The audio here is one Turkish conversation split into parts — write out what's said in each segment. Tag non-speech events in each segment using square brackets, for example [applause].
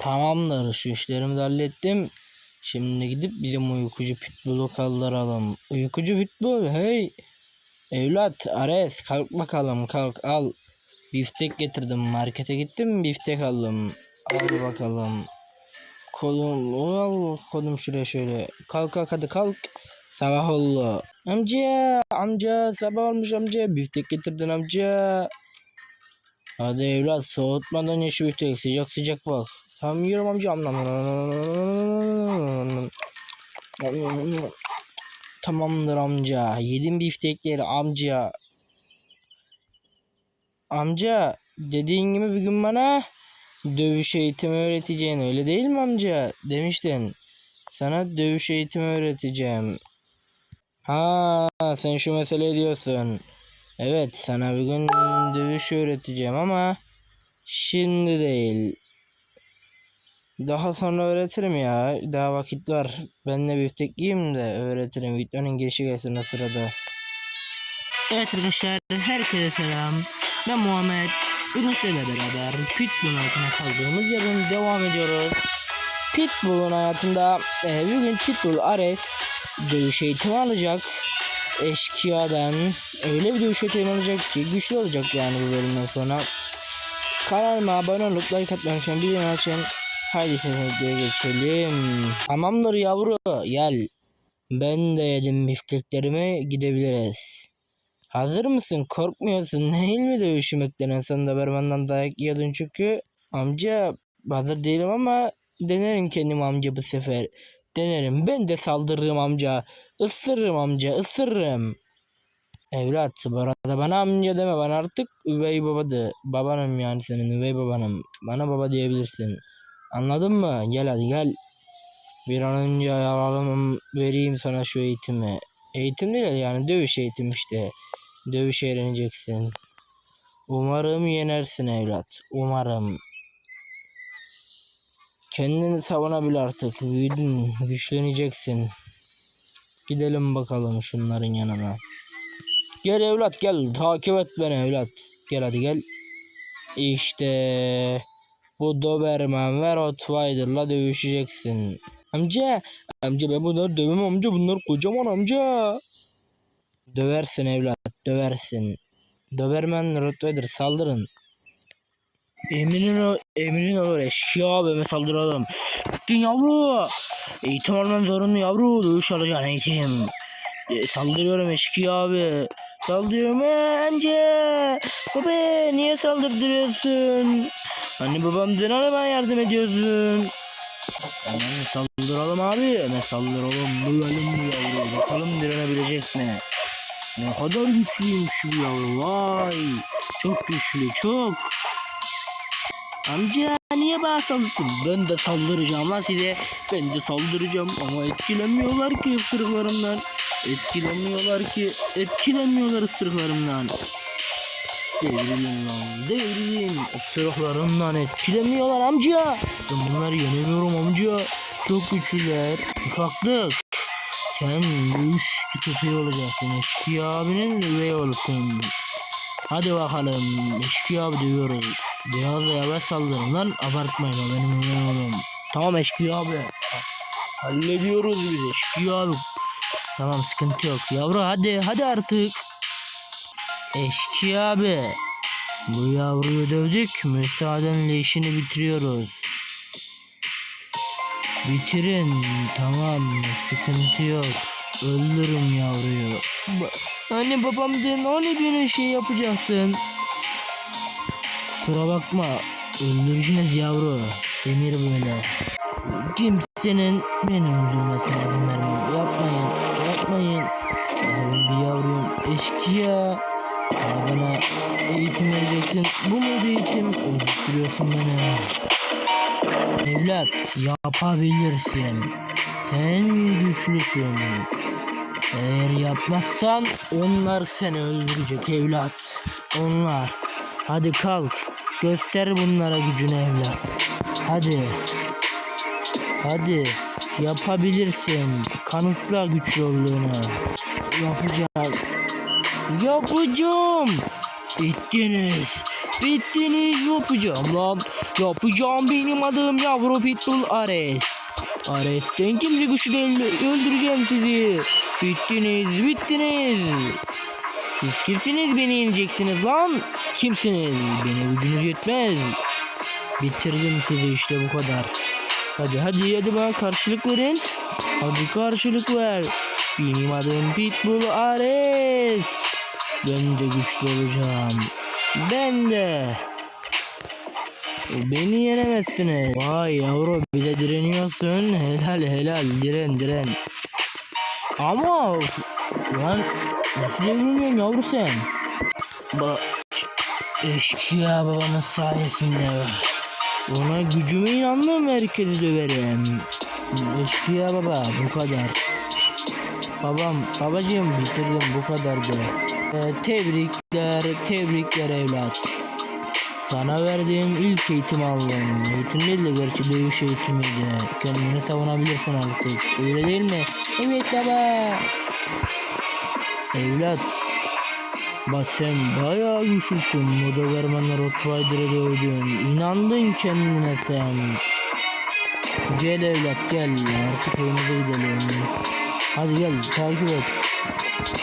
Tamamdır şu işlerimi de hallettim. Şimdi gidip bizim uykucu pitbull'u kaldıralım. Uykucu pitbull hey. Evlat Ares kalk bakalım kalk al. Biftek getirdim markete gittim biftek aldım. Al bakalım. Kolum al kolum şuraya şöyle. Kalk kalk hadi kalk. Sabah oldu. Amca amca sabah olmuş amca biftek getirdin amca. Hadi evlat soğutmadan ye şu biftek sıcak sıcak bak. Tamam yiyorum amca. Tamamdır amca. Yedim biftekleri amca. Amca dediğin gibi bir gün bana dövüş eğitimi öğreteceğin öyle değil mi amca? Demiştin. Sana dövüş eğitimi öğreteceğim. Ha sen şu mesele diyorsun. Evet sana bir gün dövüş öğreteceğim ama şimdi değil. Daha sonra öğretirim ya. Daha vakit var. Ben de biftek yiyeyim de öğretirim. Videonun girişi gelsin o sırada. Evet arkadaşlar herkese selam. Ben Muhammed. Bugün sizlerle beraber Pitbull'un hayatına kaldığımız yerden devam ediyoruz. Pitbull'un hayatında e, bugün Pitbull Ares dövüş eğitimi alacak. Eşkıyadan öyle bir dövüş eğitimi alacak ki güçlü olacak yani bu bölümden sonra. Kanalıma abone olup like atmayı unutmayın. Bildirim açın. Haydi videoya geçelim. Tamamdır yavru gel. Ben de yedim bifteklerimi gidebiliriz. Hazır mısın? Korkmuyorsun [laughs] değil mi dövüşmekten? En sonunda Berman'dan dayak yiyordun çünkü. Amca hazır değilim ama denerim kendim amca bu sefer. Denerim. Ben de saldırırım amca. Isırırım amca. ısırırım. Evlat bu arada bana amca deme. Bana artık üvey babadı. Babanım yani senin üvey babanım. Bana baba diyebilirsin. Anladın mı? Gel hadi gel. Bir an önce alalım vereyim sana şu eğitimi. Eğitim değil yani dövüş eğitim işte. Dövüş öğreneceksin. Umarım yenersin evlat. Umarım. Kendini savunabil artık. Büyüdün. Güçleneceksin. Gidelim bakalım şunların yanına. Gel evlat gel. Takip et beni evlat. Gel hadi gel. İşte bu Doberman ve Rottweiler'la dövüşeceksin. Amca, amca ben bunları dövmem amca. Bunlar kocaman amca. Döversin evlat, döversin. Doberman, Rottweiler saldırın. Emrin o, emrin olur eşkıya abime saldıralım. Gittin yavru. Eğitim alman zorunlu yavru. Dövüş alacaksın eğitim. E, saldırıyorum eşkıya abi. Saldırıyorum ee, amca. Baba niye saldırıyorsun? Anne babam denen bana yardım ediyorsun. Hemen saldıralım abi. Hemen saldıralım. Dövelim bu yavru. Bakalım direnebilecek mi? Ne kadar güçlüymüş bu yavru. Vay. Çok güçlü. Çok. Amca niye bana saldırdın? Ben de saldıracağım lan size. Ben de saldıracağım ama etkilenmiyorlar ki ısırıklarımdan. Etkilenmiyorlar ki. Etkilenmiyorlar ısırıklarımdan. Devrilin lan. Devrilin. Isırıklarımdan etkilemiyorlar amca. Ben bunları yenemiyorum amca. Çok güçlüler. Ufaklık. Sen dövüş köpeği olacaksın. Eşkıya abinin üvey olursun. Hadi bakalım. Eşkıya abi dövüyoruz. Biraz da yavaş saldırın lan. Abartmayın benim üvey oğlum. Tamam Eşkıya abi. Hallediyoruz biz Eşkıya abi. Tamam sıkıntı yok. Yavru hadi hadi artık. Eşkıya abi. Bu yavruyu dövdük. Müsaadenle işini bitiriyoruz. Bitirin. Tamam. Sıkıntı yok. Öldürün yavruyu. Ba- Anne babam dedin hani bir şey yapacaktın. Kusura bakma. Öldüreceğiz yavru. Demir böyle. Kimsenin beni öldürmesine izin vermem. Yapmayın. Yapmayın. Ya bir yavruyum. Eşkıya. Yani bana eğitim verecektin. Bu mu bir eğitim? Öldürüyorsun beni. Evlat yapabilirsin. Sen güçlüsün. Eğer yapmazsan onlar seni öldürecek evlat. Onlar. Hadi kalk. Göster bunlara gücünü evlat. Hadi. Hadi. Yapabilirsin. Kanıtla güçlü olduğunu. Yapacağım. Yapacağım. Bittiniz. Bittiniz yapacağım lan. Yapacağım benim adım yavru pitbull Ares. Ares'ten kimse güçlü öldüreceğim sizi. Bittiniz bittiniz. Siz kimsiniz beni yeneceksiniz lan? Kimsiniz? Beni gücünüz yetmez. Bitirdim sizi işte bu kadar. Hadi hadi hadi bana karşılık verin. Hadi karşılık ver. Benim adım Pitbull Ares. Ben de güçlü olacağım. Ben de. Beni yenemezsiniz. Vay yavrum bir de direniyorsun. Helal helal diren diren. Ama lan nasıl devrilmiyorsun yavru sen? Ba eşkıya babanın sayesinde. Ona gücüme inandım herkesi döverim. Eşkıya baba bu kadar. Babam babacığım bitirdim bu kadardı. Ee, tebrikler tebrikler evlat. Sana verdiğim ilk eğitim aldım. Eğitim değil de gerçi dövüş eğitimiydi. Kendini savunabilirsin artık. Öyle değil mi? Evet baba. Evlat. Bak sen bayağı güçlüsün. Moda vermenler Rottweiler'ı dövdün. İnandın kendine sen. Gel evlat gel. Artık evimize gidelim. Hadi gel takip et.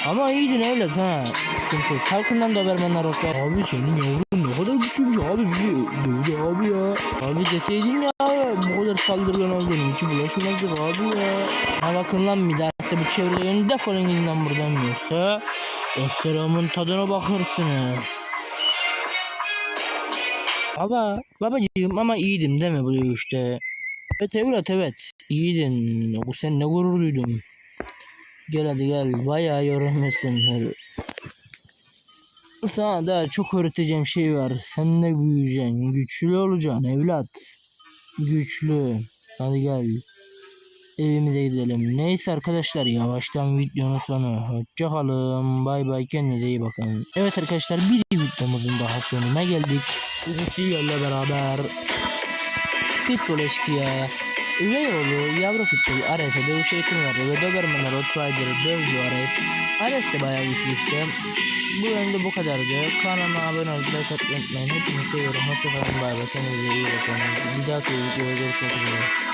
Ama iyiydin evlat ha. Sıkıntı yok. Kalkından da vermenler Rottweiler. Abi senin yavrun ne kadar güçlüymüş abi. Bizi dövdü abi ya. Abi deseydin ya bu kadar saldırgan olduğunu hiç bulaşmazdık abi ya. Ha bakın lan bir daha size bu çevrelerin defolun gidin lan buradan yoksa Esselamın tadına bakırsınız. Baba, babacığım ama iyiydim değil mi bu dövüşte? Evet evlat evet. İyiydin. Sen ne gururluydun. Gel hadi gel. Bayağı yorulmuşsun. Sana daha çok öğreteceğim şey var. Sen de büyüyeceksin. Güçlü olacaksın evlat. Güçlü. Hadi gel. Evimize gidelim. Neyse arkadaşlar yavaştan videonun sonu. Hoşça kalın. Bay bay kendinize iyi bakın. Evet arkadaşlar bir videomuzun daha sonuna geldik. Bugün sizlerle beraber Pitbull eşkıya Üvey oğlu yavru pitbull Ares'e dövüş eğitimi verdi ve Doberman'ı Rottweiler'ı dövdü Ares. Ares de bayağı güçlü işte. Bu bölümde bu kadardı. Kanalıma abone olup like atmayı unutmayın. Hepinizi seviyorum. Hoşçakalın. Bay bay. Kendinize iyi bakın. Bir dahaki videoda görüşmek üzere.